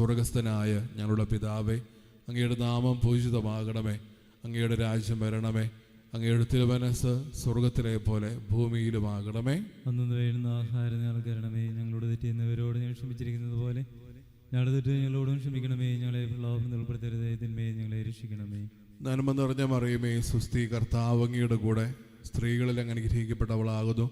സ്വർഗസ്ഥനായ ഞങ്ങളുടെ പിതാവേ അങ്ങയുടെ നാമം പൂജിതമാകണമേ. അങ്ങയുടെ രാജ്യം വരണമേ. അങ്ങയുടെ തിരുമനസ് സ്വർഗത്തിലെ പോലെ ഭൂമിയിലുമാകണമേ. അന്നു വേണ്ടുന്ന ആഹാരം നൽകരണമേ ഞങ്ങളോട് തെറ്റിയുന്നവരോട് ഞങ്ങൾ ക്ഷമിച്ചിരിക്കുന്നത് പോലെ ഞങ്ങളുടെ തെറ്റ് ഞങ്ങളോടും ക്ഷമിക്കണമേ. ഞങ്ങളെ പ്രലോഭനം ഉൾപ്പെടുത്തരുതേ. ഞങ്ങളെ രക്ഷിക്കണമേ. നന്മ നിറഞ്ഞ മറിയുമേ സുസ്ഥി കർത്താവ് അങ്ങയുടെ കൂടെ സ്ത്രീകളിൽ അങ്ങനെ അനുഗ്രഹിക്കപ്പെട്ടവളാകുന്നു.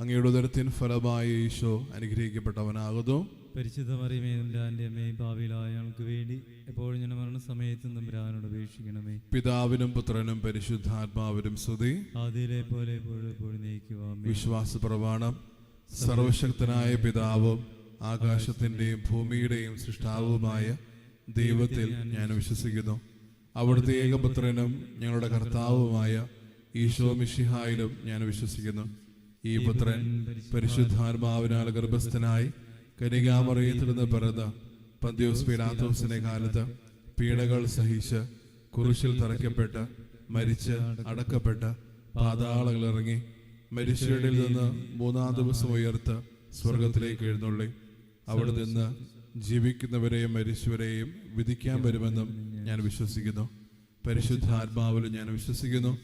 അങ്ങയുടെ ഉദരത്തിൻ ഫലമായ ഈശോ അനുഗ്രഹിക്കപ്പെട്ടവനാകുന്നു. പരിശുദ്ധ മറിയമേ തമ്പുരാന്റെ അമ്മയും ഭാവിയിലായ ഞങ്ങൾക്ക് വേണ്ടി എപ്പോഴും ഞാൻ മരണസമയത്തും തമ്പുരാനോട് അപേക്ഷിക്കണമേ. പിതാവിനും പുത്രനും പരിശുദ്ധാത്മാവിനും സ്തുതി. ആദ്യയിലെ പോലെ എപ്പോഴും വിശ്വാസ പ്രമാണം സർവശക്തനായ പിതാവും ആകാശത്തിന്റെയും ഭൂമിയുടെയും സൃഷ്ടാവുമായ ദൈവത്തിൽ ഞാൻ വിശ്വസിക്കുന്നു. അവിടുത്തെ ഏകപുത്രനും ഞങ്ങളുടെ കർത്താവുമായ ഈശോ മിഷിഹായിലും ഞാൻ വിശ്വസിക്കുന്നു. ഈ പുത്രൻ പരിശുദ്ധാത്മാവിനാൽ ഗർഭസ്ഥനായി കനികാമറിയത്തിൽ നിന്ന് പിറന്ന പന്തിയോസ് പീഡാത്തോസിന്റെ കാലത്ത് പീഡകൾ സഹിച്ച് കുരിശിൽ തറയ്ക്കപ്പെട്ട് മരിച്ച് അടക്കപ്പെട്ട് പാതാളങ്ങളിറങ്ങി മരിച്ചവരിൽ നിന്ന് മൂന്നാം ദിവസം ഉയർത്ത് സ്വർഗത്തിലേക്ക് എഴുന്നള്ളി. അവിടെ നിന്ന് ജീവിക്കുന്നവരെയും മരിച്ചവരെയും വിധിക്കാൻ വരുമെന്നും ഞാൻ വിശ്വസിക്കുന്നു. പരിശുദ്ധ ആത്മാവിലും ഞാൻ വിശ്വസിക്കുന്നു.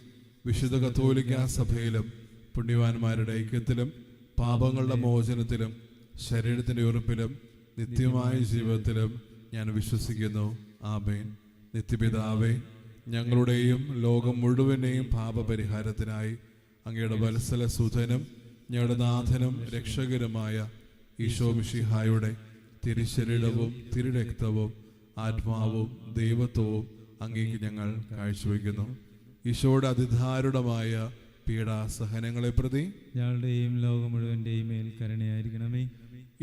വിശുദ്ധ കത്തോലിക്ക സഭയിലും പുണ്യവാന്മാരുടെ ഐക്യത്തിലും പാപങ്ങളുടെ മോചനത്തിലും ശരീരത്തിന്റെ ഉറപ്പിലും നിത്യമായ ജീവിതത്തിലും ഞാൻ വിശ്വസിക്കുന്നു. ആമേൻ. നിത്യപിതാവേ ഞങ്ങളുടെയും ലോകം മുഴുവനെയും പാപപരിഹാരത്തിനായി അങ്ങയുടെ വത്സല സുധനും ഞങ്ങളുടെ നാഥനും രക്ഷകരുമായ ഈശോ മിഷിഹായുടെ തിരുശരീരവും തിരുരക്തവും ആത്മാവും ദൈവത്വവും അങ്ങേക്ക് ഞങ്ങൾ കാഴ്ചവെക്കുന്നു ഈശോയുടെ അതിധാരുണമായ പീഡാസഹനങ്ങളെ പ്രതി ഞങ്ങളുടെയും ലോകം മുഴുവന്റെയും മേൽ കരുണയായിരിക്കണമേ.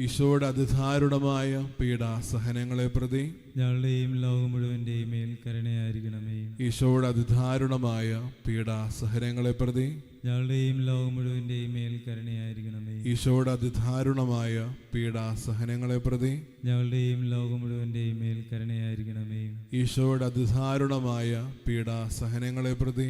ഈശോയുടെ അതിധാരുണമായ പീഡാസഹനങ്ങളെ പ്രതി ഞങ്ങളുടെയും ലോകം മുഴുവന്റെയും മേൽ കരുണയായിരിക്കണമേ. ഈശോയുടെ അതിധാരുണമായ പീഡാസഹനങ്ങളെ പ്രതി ഞങ്ങളുടെയും ലോകം മുഴുവന്റെയും മേൽ കരുണയായിരിക്കണമേ. ഈശോയുടെ അതിധാരുണമായ പീഡാസഹനങ്ങളെ പ്രതി ഞങ്ങളുടെയും ലോകം മുഴുവന്റെയും മേൽ കരുണയായിരിക്കണമേ. ഈശോയുടെ അതിധാരുണമായ പീഡാസഹനങ്ങളെ പ്രതി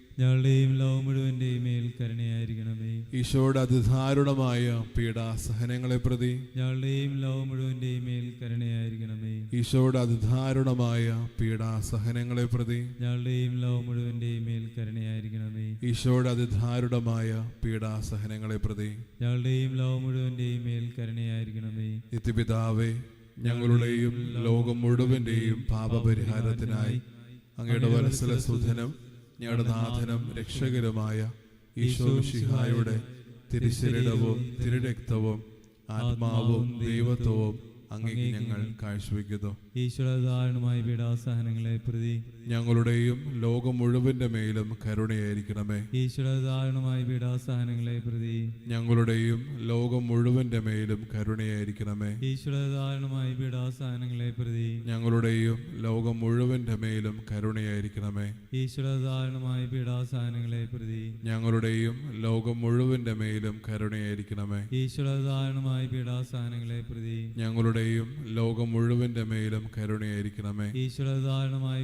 ഞങ്ങളുടെയും ലോകം മുഴുവന്റെയും മേൽ കരുണയായിരിക്കണമേ. ഈശോയുടെ അതിധാരുണമായ പീഡാസഹനങ്ങളെ പ്രതി ഞങ്ങളുടെയും ലോകം മുഴുവന്റെയും മേൽ കരുണയായിരിക്കണമേ. ഈശോയുടെ അതിധാരുണമായ പീഡാസഹനങ്ങളെ പ്രതി ഞങ്ങളുടെയും ലോകം മുഴുവന്റെയും മേൽ കരുണയായിരിക്കണമേ. ഈശോയുടെ അതിധാരുണമായ പീഡാസഹനങ്ങളെ പ്രതി ഞങ്ങളുടെയും ലോകം മുഴുവന്റെയും മേൽ കരുണയായിരിക്കണമേ. നിത്യപിതാവേ ഞങ്ങളുടെയും ലോകം മുഴുവന്റെയും പാപപരിഹാരത്തിനായി അങ്ങയുടെ വത്സല സുധനം ഞങ്ങളുടെ നാഥനും രക്ഷകരുമായ ഈശോ ഷിഹായുടെ തിരുശരീരവും തിരുരക്തവും ആത്മാവും ദൈവത്വവും അങ്ങേക്ക് ഞങ്ങൾ കാഴ്ചവെക്കുന്നു. ഈശ്വരധാരണമായ പീഡാസഹനങ്ങളെ പ്രതി ഞങ്ങളുടെയും ലോകം മുഴുവന്റെ മേലും കരുണയായിരിക്കണമേ. ഈശ്വരധാരണമായ പീഡാസഹനങ്ങളെ പ്രതി. ഞങ്ങളുടെയും ലോകം മുഴുവന്റെ മേലും കരുണയായിരിക്കണമേ. ഈശ്വരധാരണമായ പീഡാസഹനങ്ങളെ പ്രതി. ഞങ്ങളുടെയും ലോകം മുഴുവന്റെ മേലും കരുണയായിരിക്കണമേ. ഈശ്വരധാരണമായ പീഡാസഹനങ്ങളെ പ്രതി. ഞങ്ങളുടെയും ലോകം മുഴുവന്റെ മേലും കരുണയായിരിക്കണമേ. ഈശ്വരധാരണമായ പീഡാസഹനങ്ങളെ പ്രതി. ഞങ്ങളുടെയും ലോകം മുഴുവന്റെ മേലും കരുണയായിരിക്കണമേ. ഈശ്വരധാരണമായ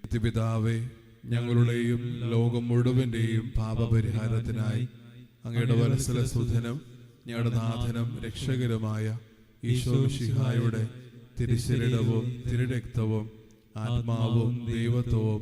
പിതാവേ ഞങ്ങളുടെയും ലോകം മുഴുവന്റെയും പാപപരിഹാരത്തിനായി അങ്ങയുടെ വത്സല സുധനം ഞങ്ങളുടെ നാഥനും രക്ഷകരുമായ ഈശോ ഷിഹായുടെ തിരുശരീരവും തിരുരക്തവും ആത്മാവും ദൈവത്വവും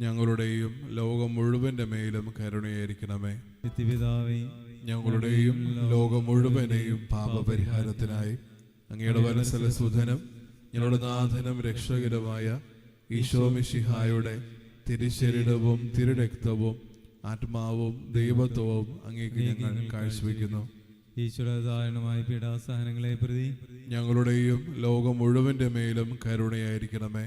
ഞങ്ങളുടെയും ലോകം മുഴുവന്റെ മേലും കരുണയായിരിക്കണമേ നിത്യപിതാവേ ഞങ്ങളുടെയും ലോകം മുഴുവനെയും പാപപരിഹാരത്തിനായി അങ്ങയുടെ വനസല സുധനം ഞങ്ങളുടെ നാഥനും രക്ഷകരമായ ഈശോമിഷിഹായുടെ തിരുശരീരവും തിരുരക്തവും ആത്മാവും ദൈവത്വവും അങ്ങേക്ക് ഞങ്ങൾ കാഴ്ചവെക്കുന്നു ഈശ്വരധാരണമായ പീഡാസഹനങ്ങളെ പ്രതി ഞങ്ങളുടെയും ലോകം മുഴുവന്റെ മേലും കരുണയായിരിക്കണമേ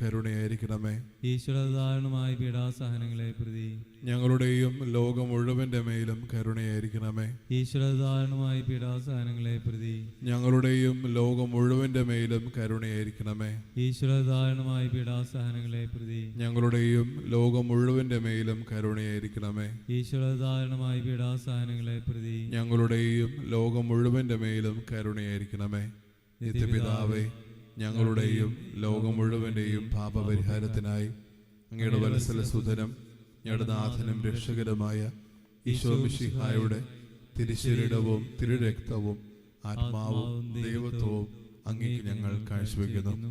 കരുണയായിരിക്കണമേ. ഈശ്വരധാരണമായ പീഡാസഹനങ്ങളെ പ്രതി ഞങ്ങളുടെയും ലോകം മുഴുവന്റെ മേലും കരുണയായിരിക്കണമേ. ഈശ്വരധാരണമായ പീഡാസഹനങ്ങളെ പ്രതി ഞങ്ങളുടെയും ലോകം മുഴുവന്റെ മേലും കരുണയായിരിക്കണമേ. ഈശ്വരധാരണമായ പീഡാസഹനങ്ങളെ പ്രതി ഞങ്ങളുടെയും ലോകം മുഴുവന്റെ മേലും കരുണയായിരിക്കണമേ. ഈശ്വരധാരണമായ പീഡാസഹനങ്ങളെ പ്രതി ഞങ്ങളുടെയും ലോകം മുഴുവന്റെ മേലും കരുണയായിരിക്കണമേ. നിത്യപിതാവേ ഞങ്ങളുടെയും ലോകം മുഴുവന്റെയും പാപപരിഹാരത്തിനായി അങ്ങയുടെ വത്സല സുധനം ഞങ്ങളുടെ നാഥനും രക്ഷകരമായ ഈശോമിഷിഹായുടെ തിരുശരീരവും തിരുരക്തവും ആത്മാവും ദൈവത്വവും അങ്ങേക്ക് ഞങ്ങൾ കാഴ്ചവെക്കുന്നു.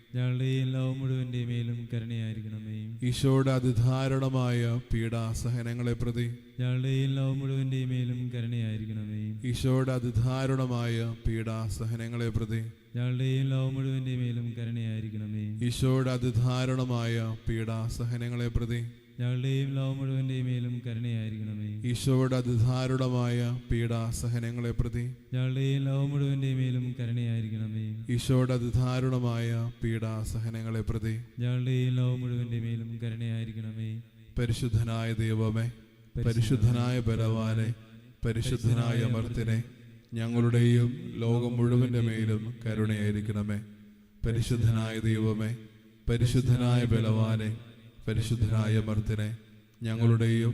ഞങ്ങളുടെയും ലോകം മുഴുവന്റെ മേലും കരുണയായിരിക്കണമേ. ഈശോയുടെ അതിധാരണമായ പീഡാസഹനങ്ങളെ പ്രതി ഞങ്ങളുടെയും ലോകം മുഴുവന്റെ മേലും കരുണയായിരിക്കണമേ. ഈശോയുടെ അതിധാരണമായ പീഡാസഹനങ്ങളെ പ്രതി ഞങ്ങളുടെയും ലോകം മുഴുവന്റെ മേലും കരുണയായിരിക്കണമേ. ഈശോയുടെ അതിധാരണമായ പീഡാസഹനങ്ങളെ പ്രതി ഞങ്ങളുടെയും ലോകം മുഴുവന്റെ മേലും കരുണയായിരിക്കണമേ. ഈശോയുടെ അതിധാരുടമായ പീഡാസഹനങ്ങളെ പ്രതി ഞങ്ങളുടെയും ലോകം മുഴുവന്റെ മേലും കരുണയായിരിക്കണമേ. ഈശോയുടെ അതിധാരുടമായ പീഡാസഹനങ്ങളെ പ്രതി ഞങ്ങളുടെയും ലോകം മുഴുവന്റെ മേലും കരുണയായിരിക്കണമേ. പരിശുദ്ധനായ ദൈവമേ പരിശുദ്ധനായ ബലവാനെ പരിശുദ്ധനായ അമർത്തിനെ ഞങ്ങളുടെയും ലോകം മുഴുവന്റെ മേലും കരുണയായിരിക്കണമേ. പരിശുദ്ധനായ ദൈവമേ പരിശുദ്ധനായ ബലവാനെ പരിശുദ്ധനായ മർത്തിനെ ഞങ്ങളുടെയും